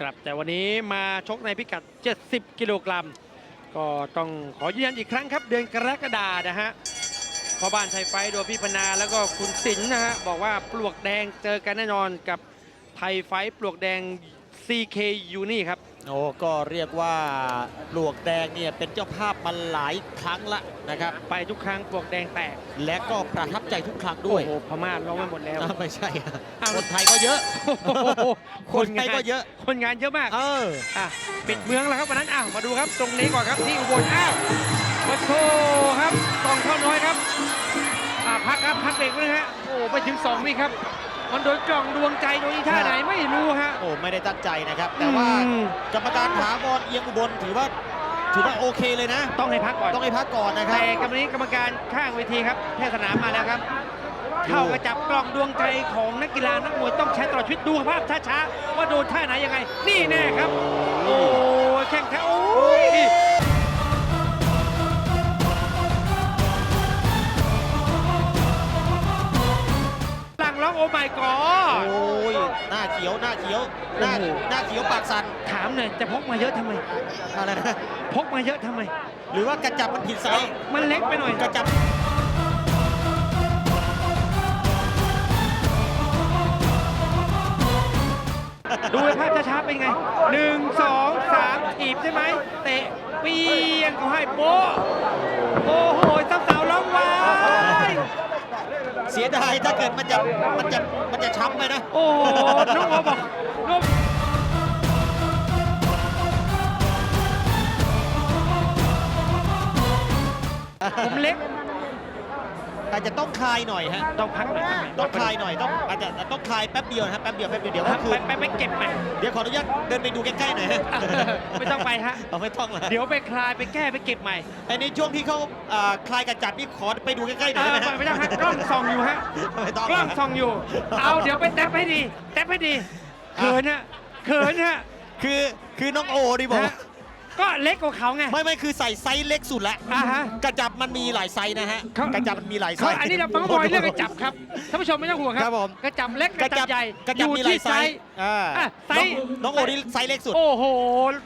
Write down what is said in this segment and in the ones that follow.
ครับแต่วันนี้มาชกในพิกัด 70 กิโลกรัม ก็ต้องขอยืนยันอีกครั้งครับ เดือนกรกฎานะฮะพ่อบ้านไทยไฟท์โดยพี่พนาแล้วก็คุณสินนะฮะ บอกว่าปลวกแดงเจอกันแน่นอนกับไทยไฟท์ปลวกแดง CK ยูนี่ครับ โอ้ก็เรียกว่าปลวกแดงเนี่ยเป็นเจ้าภาพมาหลายครั้งละนะครับ ไปทุกครั้งปลวกแดงแตกและก็ประทับใจทุกครั้งด้วยโอ้โหพม่าร้องไปหมดแล้วอ้าวไม่ใช่อะอ้าว คนไทยก็เยอะโอ้โหคนไทยก็เยอะ คนงานเยอะมาก เออ อะปิดเมืองแล้วครับวันนั้นอ้าวมาดูครับตรงนี้ก่อนครับที่อุบลอ้าวมาโชครับกองเท่าน้อยครับอ่าพักครับพักเบรกไว้นะฮะโอ้ไปถึง2วิครับ มันโดนกล่องดวงใจโดนอีท่าไหนไม่รู้ฮะ โอ้ไม่ได้ตั้งใจนะครับ แต่ว่าอืมกรรมการถามอนเอียงอุบลถือว่าถือว่าโอเคเลยนะ ต้องให้พักก่อนต้องให้พักก่อนนะครับแต่กรรมนี้กรรมการข้างเวทีครับแพทย์สนามมาแล้วครับ เข้ากระจับกล่องดวงใจของนักกีฬานักมวยต้องใช้ตลอดชีวิตดูภาพช้าๆว่าโดนท่าไหนยังไง นี่แน่ครับ โอ้ยแข่งแท้โอ้ย ขียวหน้าเขียวหน้าโอ้โห หน้าเขียวปากสั่นถามหน่อยจะพกมาเยอะทำไม อะไรนะพกมาเยอะทำไม หรือว่ากระจับมันผิดไซส์มันเล็กไปหน่อย กระจับดูภาพช้าๆเป็นไงหนึ่งสองสามถีบใช่ไหม เตะเปียงเขาให้โป๊ะโอ้โหสาวๆร้องว้าย เสียดายถ้าเกิดมันจะมันจะมันจะช้ำไปนะ โอ้โหน้องโอบอกน้องผมเล็ก อาจจะต้องคลายหน่อยฮะต้องพักหน่อยพักหน่อยต้องคลายหน่อยต้องอาจจะต้องคลายแป๊บเดียวนะครับแป๊บเดียวแป๊บเดียวเดี๋ยวก็คืไปนไปไปเก็บใหม่เดี๋ยวขออนุญาตเดินไปดูใกล้ๆหน่อยฮะไม่ต้องไปฮะเอาไม่ต้องละเดี๋ยวไปคลายไปแก้ไปเก็บใหม่ไอ้ในช่วงที่เขาอ่าคลายกระจับนี่ขอไปดูใกล้ๆหน่เออยได้อไหมฮะไม่ต้องฮะกล้องส่องอยู่ฮะไม่ต้องกล้องส่องอยู่ เอาเดี๋ยวไปแตบให้ดีแตบให้ดีเขินฮะเขินฮะคือคือน้องโอดีบอกว่าฮะ ก็เล็กกว่าเขาไง ไม่ไม่คือใส่ไซส์เล็กสุดละอ่าฮะกระจับมันมีหลายไซส์นะฮะเขากระจับมันมีหลายไซเขาส์ อันนี้เราฟังบอยเรื่องกระจับครับท่านผู้ชมไม่ต้องห่วงคครัรับบผม กระจับเล็กกกระระจัจับบใหญ่กระจับมีหลายไซส์อ่าอะไซน้องส์น้องโอนี่ไซส์เล็กสุด โอ้โห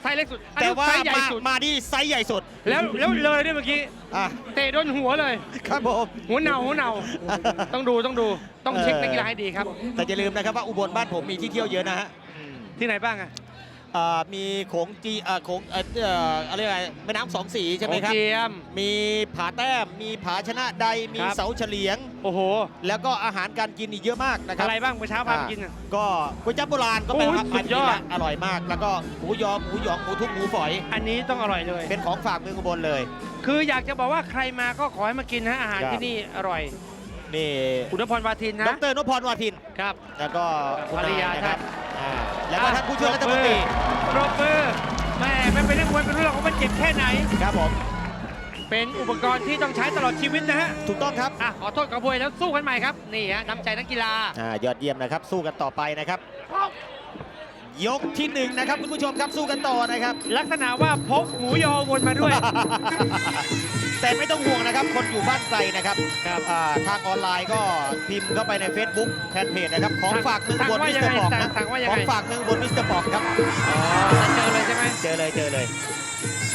ไซส์เล็กสุดอันแต่นี้ว่าไซส์ใหญ่มาสุดมาที่ไซส์ใหญ่สุดแล้วแล้วเลยด้วยเมื่อกี้อะเตะโดนหัวเลย ครับผม หัวเน่าหัวเน่าต้องดูต้องดูต้องเช็คนักกีฬาให้ดีครับแต่อย่าลืมนะครับว่าอุบลบ้านผมมีที่เที่ยวเยอะนะฮะ ที่ไหนบ้างอะอ่า มีโขงจีอ่าโขงเอ่อเอ่ออะไรอะไรแม่น้ำสองสีใช่ไหมครับโอเจียมมีผาแต้ม มีผาชนะใด มีครับเสาเฉลียง โอ้โห แล้วก็อาหารการกินอีกเยอะมากนะครัอะไรบ้างเมื่อเช้าพาไปกินอะก็ก๋วยจั๊บโบราณก็เป็นโอ้ยอาหารสุดยอดอร่อยมาก แล้วก็หมูยอหมูหยองหมูทุบหมูฝอย อันนี้ต้องอร่อยเลย เป็นของฝากเมืองอุบลเลย คืออยากจะบอกว่าใครมาก็ขอให้มากินนะอาหารครับที่นี่อร่อยนี่คุณนพรวาทินดนะรนพพรวาทิน ครับ แล้วก็คุณภรรยานะครับท่านอ่าแล้วก็ท่านผู้ช่วยรัฐมนตรีปรบมือแม่ไม่เป็นเรื่องมวยเป็นเรื่องของมันเจ็บแค่ไหน ครับผม เป็นอุปกรณ์ที่ต้องใช้ตลอดชีวิตนะฮะ ถูกต้องครับอะขอโทษกับบวยแล้วสู้กันใหม่ครับ นี่ฮะน้ำใจนักกีฬา อ่ายอดเยี่ยมนะครับ สู้กันต่อไปนะครับ ยกที่หนึ่งนะครับคุณผู้ชมครับสู้กันต่อนะครับ ลักษณะว่าพกหมูยอวนมาด้วย แต่ไม่ต้องห่วงนะครับ คนอยู่บ้านไกลนะครับครับอ่าทางออนไลน์ก็พิมพ์เข้าไปใน Facebook แฟนเพจนะครับ ของฝากเมืองสั่งบนว่ามิสยังเตอไงร์บอกสั่งนะสั่งว่ายังขอไงงฝากเมืองบนมิสเตอร์บอกครับ อ๋อจะเจอเลยใช่ไหมเจอเลยเจอเลย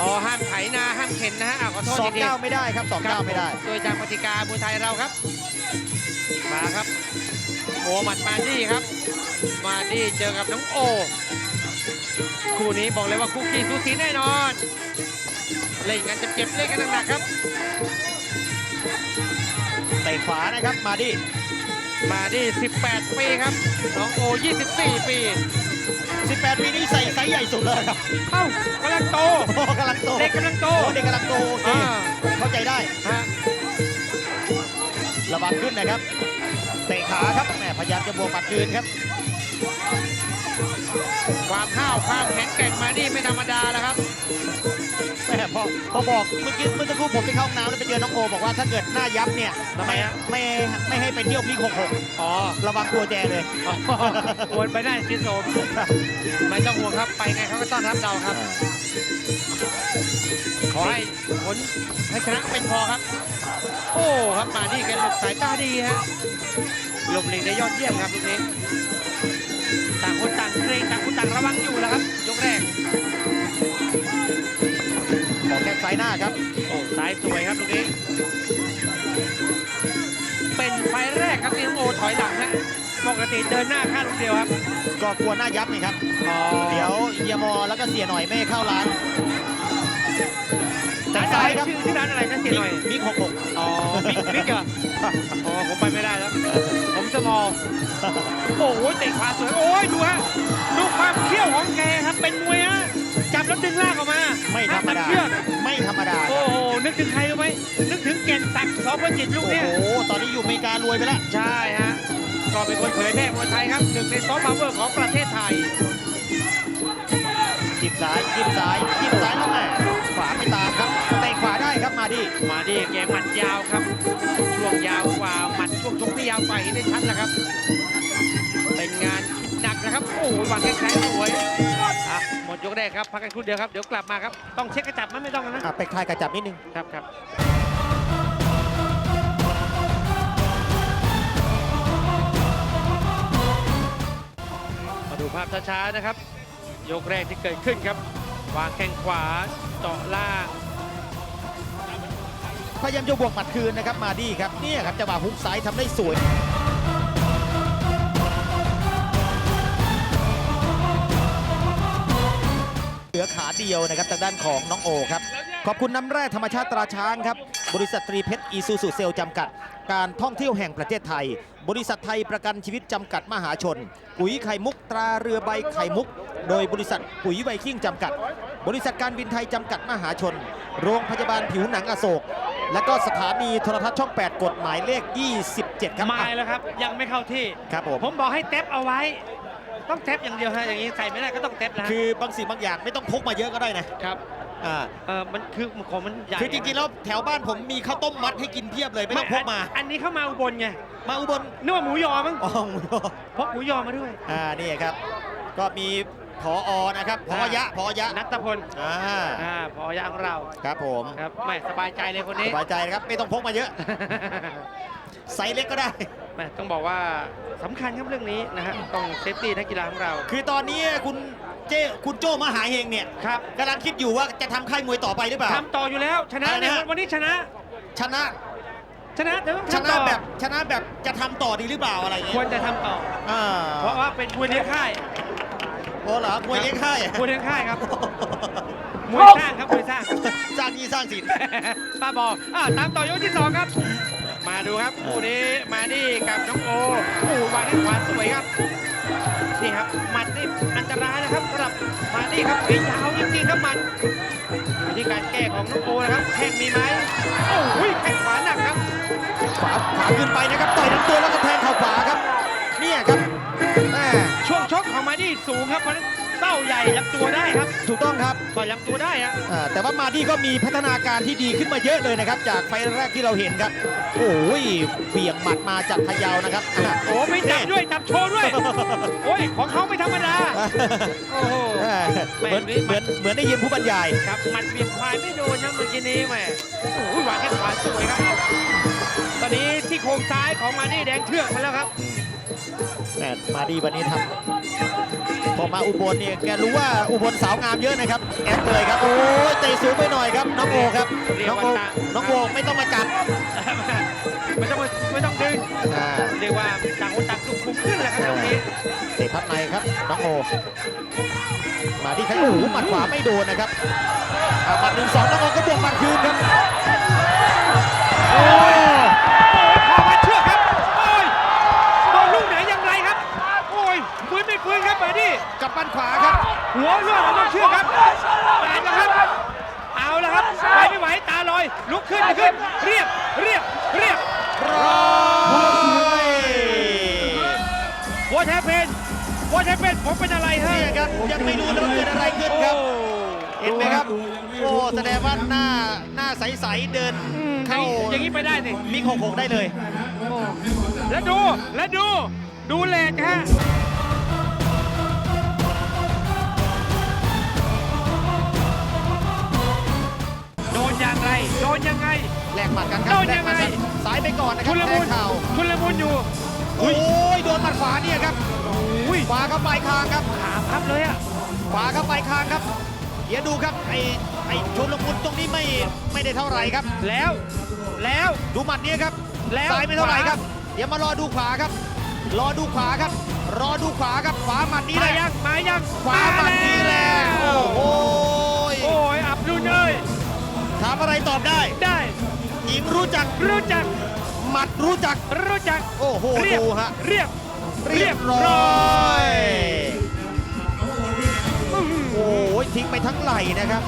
อ๋อห้ามไถนาห้ามเข็นนะฮะอะขอโทษสองทีเก้าไม่ได้ครับสองๆครัเก้าบไม่ได้ โดยจากปฏิกามวยไทยเราครับ มาครับโอหมัดมาดี้ครับ มาดี้เจอกับน้องโอ คู่นี้บอกเลยว่าคู่ขี้สูสีแน่นอน เล่นกันเจ็บๆเล่นกันหนักๆครับเตะขวานะครับมาดิมาดี้18 ปีครับน้องโอ 24 ปี 18 ปีนี้ใส่ไซส์ใหญ่สุดเลยครับเอ้ากำลังโตโอ้กำลังโตเด็กกำลังโตโอ้เด็กกำลังโตโอเคอ่าเข้าใจได้ฮะระวังขึ้นนะครับเตะขาครับแหมพยายามจะบวกปัดคืนครับ ความห้าวความแข็งแกร่งมาดี้ไม่ธรรมดาแล้วครับ แม่พอพอบอกเมื่อกี้เมื่อสักครู่ผมไปเข้าห้องน้ำแล้วไปเจอน้องโอบอกว่าถ้าเกิดหน้ายับเนี่ยทำไมฮะ ไม่ไม่ให้ไปเที่ยวพีหกหกอ๋อระวังตัวแจเลย อ๋อวนไปได้ชิดโสมไม่ต้องห่วงครับ ไปไงเขาก็ต้อนรับเราครับ ขอให้ผลให้ชนะเป็นพอครับ โอ้ครับมาดี้แกหลบสายตาดีฮะหลบหลีกได้ยอดเยี่ยมครับตรงนี้ต่างคนต่างเกรงต่างคนต่างระวังอยู่ ติเดินหน้าข้างลูกเดียวครับ ก็กลัวหน้ายับไงครับ อ๋อเดี๋ยวเฮียมอแล้วก็เสียหน่อยไม่ให้เข้าร้านร้านซ้ายครับ ชื่อที่ร้านอะไรนะเสียหน่อย บิ๊กหกหกอ๋อบิ๊กบิ๊กเหรอ อ๋อ ผมไปไม่ได้แล้ว ผมจะมองโอ้โหเตะขวาสวย โอ้ย ดูฮะ ดูความเขี้ยวของแกครับ เป็นมวยฮะ จับแล้วดึงลากออกมาไม่ธรรมดาห้ตัเชือกไม่ธรรมดาโอ้โห นึกถึงใครรู้ไหมนึกถึงเก่งศักดิ์สอพจิตลูกโอ้เนี้ย โหตอนนี้อยู่อเมริการวยไปแล้ว ใช่ฮะ ก็เป็นคนเผยแพร่มวยไทยครับหนึ่งในซอฟต์พาวเวอร์ของประเทศไทยจิบซ้ายจิบซ้ายจิบซ้ายแล้วแม่ขวาไม่ตามครับเตะขวาได้ครับมาดิมาดิแกหมัดยาวครับ ช่วงยาวกว่าหมัดช่วงชกที่ยาวกว่าเห็นได้ชัดแล้วครับ เป็นงานคิดหนักนะครับโอ้โหวางแข้งซ้ายสวยอะหมดยกแรกครับพักกันครู่เดียวครับเดี๋ยวกลับมาครับต้องเช็คกระจับไหมไม่ต้องนะอะไปคลายกระจับนิดนึงครับครับ ดูภาพช้าๆนะครับ ยกแรกที่เกิดขึ้นครับ วางแข้งขวาเจาะล่าง พยายามจะบวกหมัดคืนนะครับมาดีครับเนี่ยครับจังหวะฮุกซ้ายทำได้สวยเหลือขาเดียวนะครับทางด้านของน้องโอครับ ขอบคุณน้ำแร่ธรรมชาติตราช้างครับ บริษัทตรีเพชรอีซูซูเซลจำกัด การท่องเที่ยวแห่งประเทศไทย บริษัทไทยประกันชีวิตจำกัดมหาชน ปุ๋ยไข่มุกตราเรือใบไข่มุก โดยบริษัทปุ๋ยไวคิงจำกัด บริษัทการบินไทยจำกัดมหาชน โรงพยาบาลผิวหนังอโศก และก็สถานีโทรทัศน์ช่อง 8 กฎหมายเลข 27 ครับมาแล้วครับ ยังไม่เข้าที่ครับผมผมบอกให้เทปเอาไว้ต้องเทปอย่างเดียวฮะอย่างนี้ใส่ไม่ได้ก็ต้องเทปนะฮะคือบางสิ่งบางอย่างไม่ต้องพกมาเยอะก็ได้นะครับ อ่าเออมันคือของมันใหญ่คือจริงๆแล้วแถวบ้านผมมีข้าวต้มมัดให้กินเพียบเลยไม่ต้องพกมา อันนี้เข้ามาอุบลไงมาอุบลนึกว่าหมูยอมั้งอ๋อพกหมูยอมาด้วยอ่านี่ครับ ก็มีพออนะครับพอยะพอยะนัตพลอ่าอ่าพอยางเราครับผมครับไม่สบายใจเลยคนสนี้บายใจนะครับไม่ต้องพกมาเยอะไซส์เล็กก็ได้แม่ต้องบอกว่าสำคัญครับเรื่องนี้นะฮะต้องเซฟตี้นักกีฬาของเรา คือตอนนี้คุณ เจ้คุณโจมหาเฮงเนี่ยครับกำลังคิดอยู่ว่าจะทำค่ายมวยต่อไปหรือเปล่า ทำต่ออยู่แล้ว ชนะอะไรนะ เนี่ยวันนี้ชนะ ชนะชนะแต่ต้องชทำนะต่อแบบชนะแบบจะทำต่อดีหรือเปล่าอะไรอย่างคเงี้วยรจะทำต่อ อ่าเพราะว่าเป็นมวยเลี้ยงค่ายโอ้เหรอมวยเลี้ยงค่ายอะมวยเลี้ยงค่ายครับมวยสร้างครับมวยสร้าง สร้างหนี้สร้างสิน ป้าบอกอ่าตามต่อยกที่สองครับ มาดูครับคู่นี้มานี่กับน้องโอโอ้วางให้ขวาสวยครับ นี่ครับหมัดนี่อันตรายนะครับสำหรับมานี่ครับปียาวจริงๆครับหมัดอยู่ที่การแก้ของน้องโอนะครับแข้งมีไหมโอ้ยแข้งขวาหนักครับขวาขวาขึ้นไปนะครับต่อยลำตัวแล้วก็แทงเข่าขวาครับ เนี่ยครับแม่ช่วงชกของมานี่สูงครับเพราะฉะนั้น เต้าใหญ่ลำตัวได้ครับถูกต้องครับต่อยลำตัวได้ฮะอ่าแต่ว่ามาดีก็มีพัฒนาการที่ดีขึ้นมาเยอะเลยนะครับ จากไฟล์แรกที่เราเห็นครับ โอ้ยเบี่ยงหมัดมาจากพะเยานะครับอะ โอ้ไม่จับด้วยจับโชว์ด้วย โอ้ยของเขาไม่ธรรมดา โอ้โห เออเหมือนเหมือนเหมือนได้ยินผู้บรรยาย ครับหมันเบี่ยงควายไม่โดนนะเมื่อกี้นี้แหมโอ้ยวางแข้งขวาสวยครับ ตอนนี้ที่โครงซ้ายของมานี่แดงเทือกมาแล้วครับแม่มาดีวันนี้ทำ พอมาอุบลเนี่ยแกรู้ว่าอุบลสาวงามเยอะนะครับแอดเลยครับโอ้ยเตะสูงไปหน่อยครับน้องโอครับน้องโอน้องโอไม่ต้องมาจับไม่ต้องไม่ต้องดึงอ่าเรียกว่าต่างคนต่างสุขุมขึ้นแหละครับตรงนี้เตะพับในครับน้องโอมาที่ใครโอ้โหหมัดขวาไม่โดนนะครับอ่าหมัดหนึ่งสองน้องโอก็บวกหมัดคืนครับโอ้ คอมาเชือกครับ โอ้ยโดนลูกไหนอย่างไรครับ โอ้ยฟื้นไม่ฟื้นครับมาดิ กับปั้น ขวาครับ หัวเลือดของต้องเชือกครับแปดแล้วครับ เอาแล้วครับไหวไม่ไหวตาลอย ลุกขึ้นขึ้น เรียบเรียบเรียบร้อยหัวแทเพนหัวแทเพนผมเป็นอะไรฮะนี่ครับยังไม่รู้เลยว่าเกิดอะไรขึ้นครับ เห็นไหมครับ โอ้แสดงว่าหน้าหน้าใสๆเดินอืมเข้าอย่างนี้ไปได้สิมิกหกหกได้เลย แล้วดู แล้วดู ดูแหลกฮะ อย่างไร โดนยังไง แลกหมัดกันครัโดบนแลยักงหมัดไงกันซ้ายไปก่อนนะคชุรับลแทมุงนเข่าชุลมุนอยู่โอ้ยโดนหมัดขวาเนี่ยครับอุ้ยขวาเข้าปลายคางครับขาพับเลยอะขวาเข้าปลายคางครับเดี๋ยวดูครับไอ้ไอ้ชนลมุนตรงนี้ไม่ไม่ได้เท่าไหร่ครับแล้ว แล้วดูหมัดเนี้ยครับแล้วซ้ายไม่เท่าไหร่ขวาครับ เดี๋ยวมารอดูขวาครับ รอดูขวาครับ รอดูขวาครับขวาหมัดนี้มาแหละยังมายังขวาหมัดนี้แหละโอ้โห ถามอะไรตอบได้ ได้หญิงรู้จัก รู้จัก หมัดรู้จัก รู้จัก โอ้โหเรียบดูฮะ เรียบ เรียบร้อยโอ้ยทิ้งไปทั้งไหล่นะครับ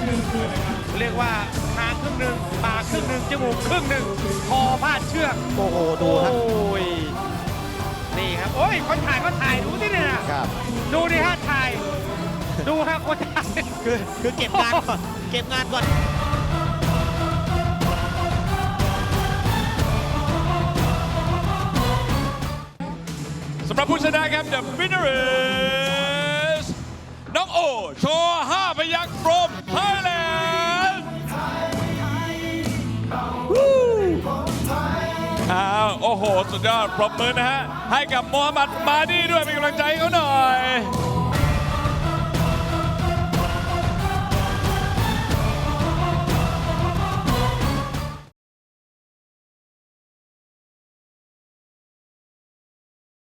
เรียกว่าคางครึ่งหนึ่งปากครึ่งหนึ่งจมูกครึ่งหนึ่งคอพาดเชือก โอ้โหดูฮะ โอ้ย นี่ครับ โอ้ย คนถ่ายก็ถ่ายดูที่เนี่ยนะครับ ดูดิฮะถ่าย ดูฮะคนถ่าย คือคือเก็บงานก่อน เก็บงานก่อนำหรับผู้ชนะครับ The winner is น้องโอโชว์5พยัก from Thailand อ้าวโอ้โห สุดยอดปรบมือนะฮะ ให้กับโมฮัมหมัดมาดีด้วยเป็นกำลังใจให้เขาหน่อย